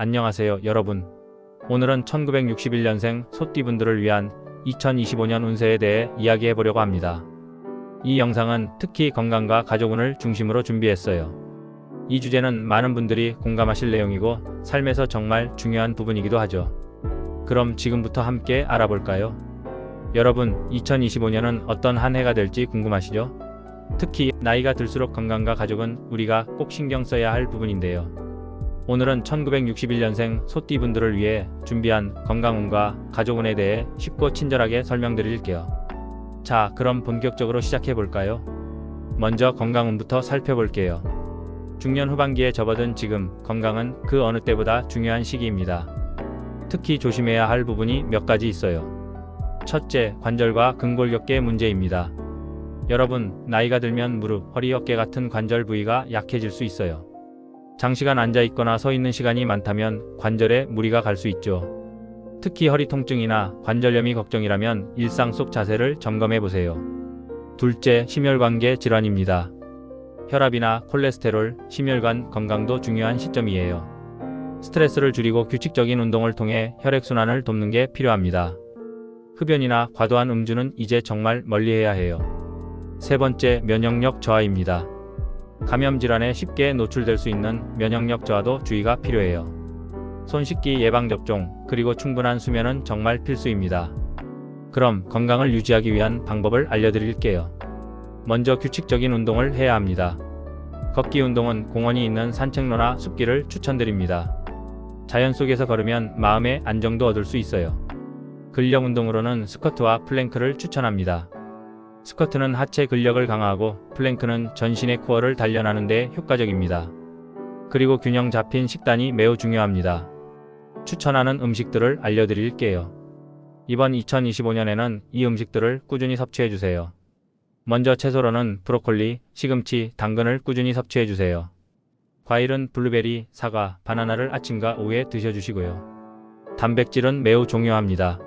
안녕하세요, 여러분. 오늘은 1961년생 소띠분들을 위한 2025년 운세에 대해 이야기해 보려고 합니다. 이 영상은 특히 건강과 가족운을 중심으로 준비했어요. 이 주제는 많은 분들이 공감하실 내용이고 삶에서 정말 중요한 부분이기도 하죠. 그럼 지금부터 함께 알아볼까요? 여러분, 2025년은 어떤 한 해가 될지 궁금하시죠? 특히 나이가 들수록 건강과 가족은 우리가 꼭 신경 써야 할 부분인데요. 오늘은 1961년생 소띠분들을 위해 준비한 건강운과 가족운에 대해 쉽고 친절하게 설명드릴게요. 자, 그럼 본격적으로 시작해 볼까요? 먼저 건강운부터 살펴볼게요. 중년 후반기에 접어든 지금 건강은 그 어느 때보다 중요한 시기입니다. 특히 조심해야 할 부분이 몇 가지 있어요. 첫째, 관절과 근골격계 문제입니다. 여러분, 나이가 들면 무릎, 허리, 어깨 같은 관절 부위가 약해질 수 있어요. 장시간 앉아 있거나 서 있는 시간이 많다면 관절에 무리가 갈 수 있죠. 특히 허리 통증이나 관절염이 걱정이라면 일상 속 자세를 점검해 보세요. 둘째, 심혈관계 질환입니다. 혈압이나 콜레스테롤, 심혈관 건강도 중요한 시점이에요. 스트레스를 줄이고 규칙적인 운동을 통해 혈액순환을 돕는 게 필요합니다. 흡연이나 과도한 음주는 이제 정말 멀리해야 해요. 세 번째, 면역력 저하입니다. 감염 질환에 쉽게 노출될 수 있는 면역력 저하도 주의가 필요해요. 손 씻기 예방 접종, 그리고 충분한 수면은 정말 필수입니다. 그럼 건강을 유지하기 위한 방법을 알려드릴게요. 먼저 규칙적인 운동을 해야 합니다. 걷기 운동은 공원이 있는 산책로나 숲길을 추천드립니다. 자연 속에서 걸으면 마음의 안정도 얻을 수 있어요. 근력 운동으로는 스쿼트와 플랭크를 추천합니다. 스쿼트는 하체 근력을 강화하고 플랭크는 전신의 코어를 단련하는 데 효과적입니다. 그리고 균형 잡힌 식단이 매우 중요합니다. 추천하는 음식들을 알려드릴게요. 이번 2025년에는 이 음식들을 꾸준히 섭취해 주세요. 먼저 채소로는 브로콜리, 시금치, 당근을 꾸준히 섭취해 주세요. 과일은 블루베리, 사과, 바나나를 아침과 오후에 드셔주시고요. 단백질은 매우 중요합니다.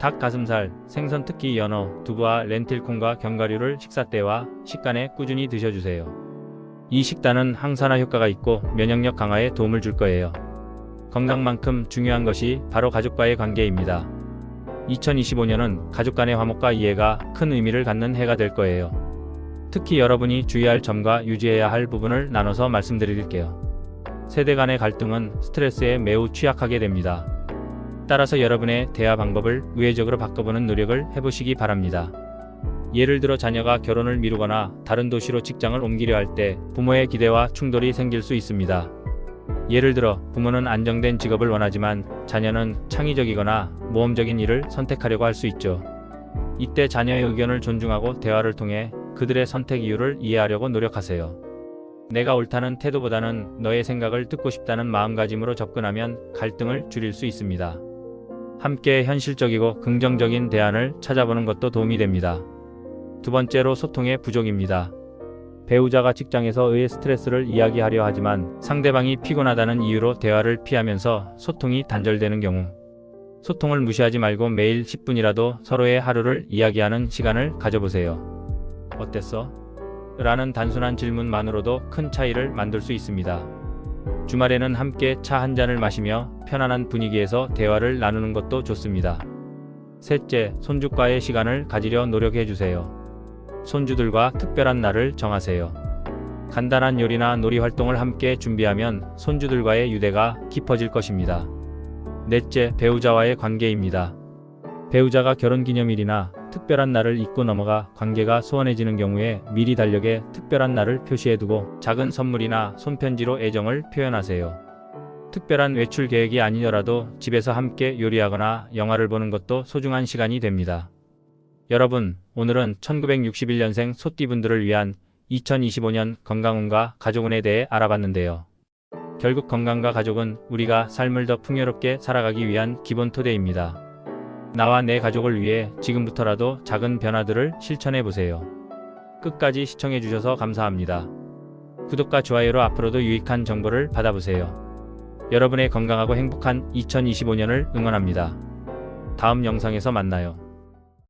닭 가슴살, 생선 특히 연어, 두부와 렌틸콩과 견과류를 식사 때와 식간에 꾸준히 드셔주세요. 이 식단은 항산화 효과가 있고 면역력 강화에 도움을 줄 거예요. 건강만큼 중요한 것이 바로 가족과의 관계입니다. 2025년은 가족 간의 화목과 이해가 큰 의미를 갖는 해가 될 거예요. 특히 여러분이 주의할 점과 유지해야 할 부분을 나눠서 말씀드릴게요. 세대 간의 갈등은 스트레스에 매우 취약하게 됩니다. 따라서 여러분의 대화 방법을 우회적으로 바꿔보는 노력을 해보시기 바랍니다. 예를 들어 자녀가 결혼을 미루거나 다른 도시로 직장을 옮기려 할 때 부모의 기대와 충돌이 생길 수 있습니다. 예를 들어 부모는 안정된 직업을 원하지만 자녀는 창의적이거나 모험적인 일을 선택하려고 할 수 있죠. 이때 자녀의 의견을 존중하고 대화를 통해 그들의 선택 이유를 이해하려고 노력하세요. 내가 옳다는 태도보다는 너의 생각을 듣고 싶다는 마음가짐으로 접근하면 갈등을 줄일 수 있습니다. 함께 현실적이고 긍정적인 대안을 찾아보는 것도 도움이 됩니다. 두 번째로 소통의 부족입니다. 배우자가 직장에서 의의 스트레스를 이야기하려 하지만 상대방이 피곤하다는 이유로 대화를 피하면서 소통이 단절되는 경우 소통을 무시하지 말고 매일 10분이라도 서로의 하루를 이야기하는 시간을 가져보세요. 어땠어? 라는 단순한 질문만으로도 큰 차이를 만들 수 있습니다. 주말에는 함께 차 한 잔을 마시며 편안한 분위기에서 대화를 나누는 것도 좋습니다. 셋째, 손주과의 시간을 가지려 노력해 주세요. 손주들과 특별한 날을 정하세요. 간단한 요리나 놀이 활동을 함께 준비하면 손주들과의 유대가 깊어질 것입니다. 넷째, 배우자와의 관계입니다. 배우자가 결혼 기념일이나 특별한 날을 잊고 넘어가 관계가 소원해지는 경우에 미리 달력에 특별한 날을 표시해두고 작은 선물이나 손편지로 애정을 표현하세요. 특별한 외출 계획이 아니더라도 집에서 함께 요리하거나 영화를 보는 것도 소중한 시간이 됩니다. 여러분, 오늘은 1961년생 소띠분들을 위한 2025년 건강운과 가족운에 대해 알아봤는데요. 결국 건강과 가족은 우리가 삶을 더 풍요롭게 살아가기 위한 기본 토대입니다. 나와 내 가족을 위해 지금부터라도 작은 변화들을 실천해 보세요. 끝까지 시청해 주셔서 감사합니다. 구독과 좋아요로 앞으로도 유익한 정보를 받아보세요. 여러분의 건강하고 행복한 2025년을 응원합니다. 다음 영상에서 만나요.